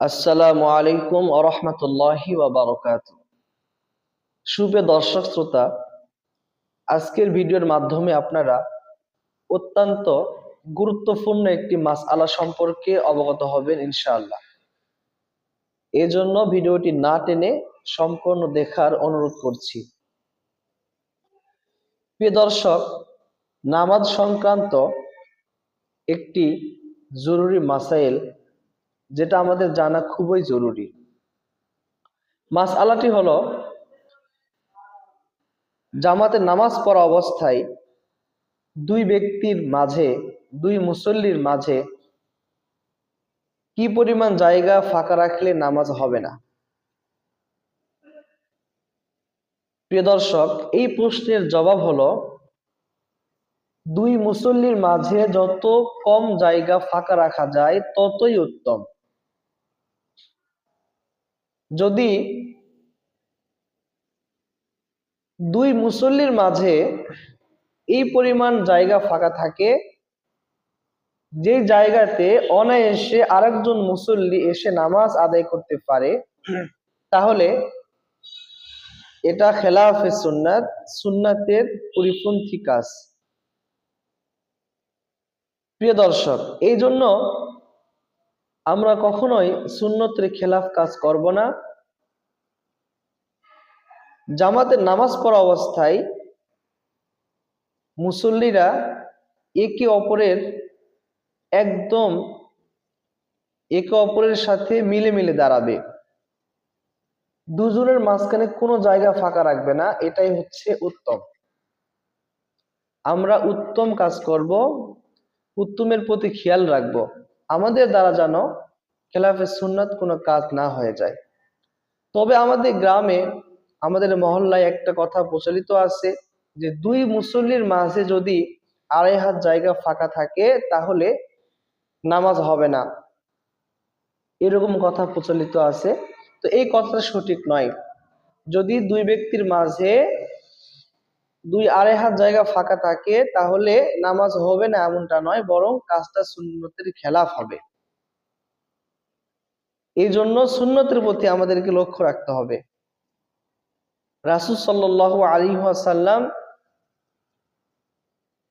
আসসালামু আলাইকুম আরহামতুল্লাহি ওয়াবারকাত সুপ্রিয় দর্শক শ্রোতা, আজকের ভিডিওর মাধ্যমে আপনারা অত্যন্ত গুরুত্বপূর্ণ একটি মাসআলা সম্পর্কে অবগত হবেন ইনশাআল্লাহ। এজন্য ভিডিওটি না টেনে সম্পূর্ণ দেখার অনুরোধ করছি। প্রিয় দর্শক, নামাজ সংক্রান্ত একটি জরুরি মাসাইল যেটা আমাদের জানা খুবই জরুরি। মাস আলাটি হলো, জামাতে নামাজ পড়া অবস্থায় দুই ব্যক্তির মাঝে, দুই মুসল্লির মাঝে কি পরিমাণ জায়গা ফাঁকা রাখলে নামাজ হবে না? প্রিয় দর্শক, এই প্রশ্নের জবাব হলো, দুই মুসল্লির মাঝে যত কম জায়গা ফাঁকা রাখা যায় ততই উত্তম। যদি দুই মুসল্লির মাঝে এই পরিমাণ জায়গা ফাঁকা থাকে যে জায়গাতে অনায়াসে আরেকজন মুসল্লি এসে নামাজ আদায় করতে পারে, তাহলে এটা খেলাফে সুন্নাত, সুন্নাতের পরিপন্থী কাজ। প্রিয় দর্শক এই জন্য আমরা কখনোই সুন্নতের খেলাফ কাজ করব না। জামাতের নামাজ পড়া অবস্থায় মুসল্লিরা একে অপরের একদম একে অপরের সাথে মিলে মিলে দাঁড়াবে। দুজনের মাঝখানে কোনো জায়গা ফাঁকা রাখবে না, এটাই হচ্ছে উত্তম। আমরা উত্তম কাজ করব, উত্তমের প্রতি খেয়াল রাখব। আমাদের দ্বারা যেন খেলাফে সুন্নাত কোনো কাজ না হয়ে যায়। তবে আমাদের গ্রামে, আমাদের মহল্লায় একটা কথা প্রচলিত আছে যে, দুই মুসল্লির মাঝে যদি আড়াই হাত জায়গা ফাঁকা থাকে, তাহলে নামাজ হবে না। এরকম কথা প্রচলিত আছে। তো এই কথাটা সঠিক নয়। যদি দুই ব্যক্তির মাঝে দুই আড়াই হাত জায়গা ফাঁকা থাকে, তাহলে নামাজ হবে না এমনটা নয়, বরং কাজটা সুন্নতের খেলাফ হবে। এই জন্য সুন্নতের প্রতি আমাদেরকে লক্ষ্য রাখতে হবে। রাসুল সাল্লাহ আলী সাল্লাম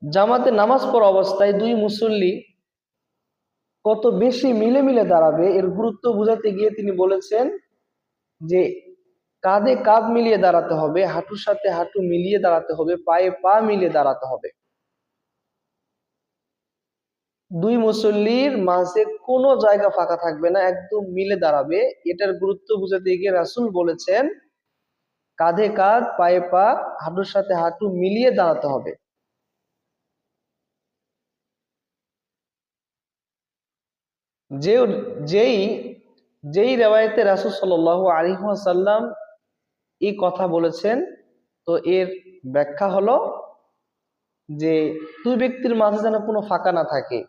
জামাতে নামাজ পড়া অবস্থায় দুই মুসল্লি কত বেশি মিলে মিলে দাঁড়াবে, এর গুরুত্ব বুঝাতে গিয়ে তিনি বলেছেন যে কাঁধে কাঁধ মিলিয়ে দাঁড়াতে হবে, হাঁটুর সাথে হাঁটু মিলিয়ে দাঁড়াতে হবে, পায়ে পা মিলিয়ে দাঁড়াতে হবে। দুই মুসল্লির মাঝে কোনো জায়গা ফাঁকা থাকবে না, একদম মিলে দাঁড়াবে। এটার গুরুত্ব বুঝাতে গিয়ে রাসুল বলেছেন, কাঁধে কাঁধ, পায়ে পা, হাঁটুর সাথে হাঁটু মিলিয়ে দাঁড়াতে হবে। যে, যেই যেই রেওয়ায়তে রাসুল সাল আলী সাল্লাম এই কথা বলেছেন। তো এর ব্যাখ্যা হলো যে, দুই ব্যক্তির মাঝে যেন কোনো ফাঁকা না থাকে।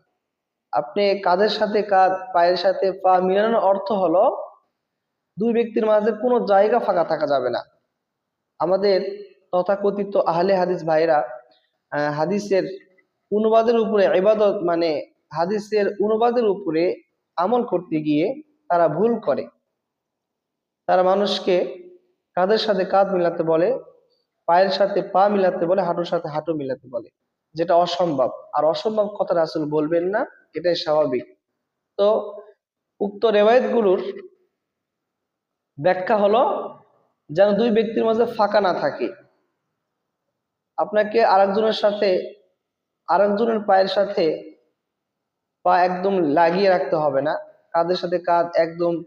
আপনি কাঁধের সাথে কাঁধ পায়ের সাথে পা মিলানোর অর্থ হলো, দুই ব্যক্তির মাঝে কোনো জায়গা ফাঁকা থাকা যাবে না। আমাদের তথাকথিত আহলে হাদিস ভাইরা হাদিসের অনুবাদের উপরে ইবাদত মানে হাদিসের অনুবাদের উপরে আমল করতে গিয়ে তারা ভুল করে। তারা মানুষকে কাঁধের সাথে কাঁধ মিলাতে বলে? পায়ের সাথে পা মিলাতে বলে, হাঁটুর সাথে হাঁটু মিলাতে বলে। যেটা অসম্ভব। আর অসম্ভব কথা রাসুল বলবেন না, এটাই স্বাভাবিক। তো উক্ত রেওয়ায়তগুলোর ব্যাখ্যা হলো, যেন দুই ব্যক্তির মাঝে ফাঁকা না থাকে। আপনাকে আরেকজনের সাথে, আরেকজনের পায়ের সাথে পা একদম লাগিয়ে রাখতে হবে না। কাঁধের সাথে কাঁধ একদম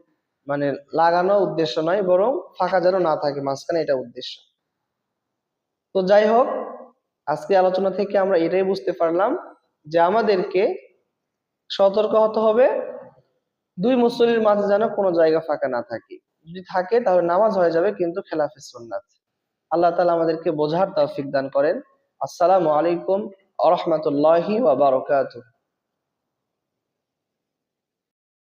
মানে লাগানো উদ্দেশ্য নয়, বরং ফাঁকা যেন না থাকে, মাঝখানে এটা উদ্দেশ্য। তো যাই হোক, আজকে আলোচনা থেকে আমরা এটাই বুঝতে পারলাম যে আমাদেরকে সতর্ক হতে হবে, দুই মুসলির মাঝে যেন কোনো জায়গা ফাঁকা না থাকে। যদি থাকে, তাহলে নামাজ হয়ে যাবে, কিন্তু খেলাফে সুন্নাত। আল্লাহ তালা আমাদেরকে বোঝার তৌফিক দান করেন। আসসালামু আলাইকুম আ রহমতুল্লাহি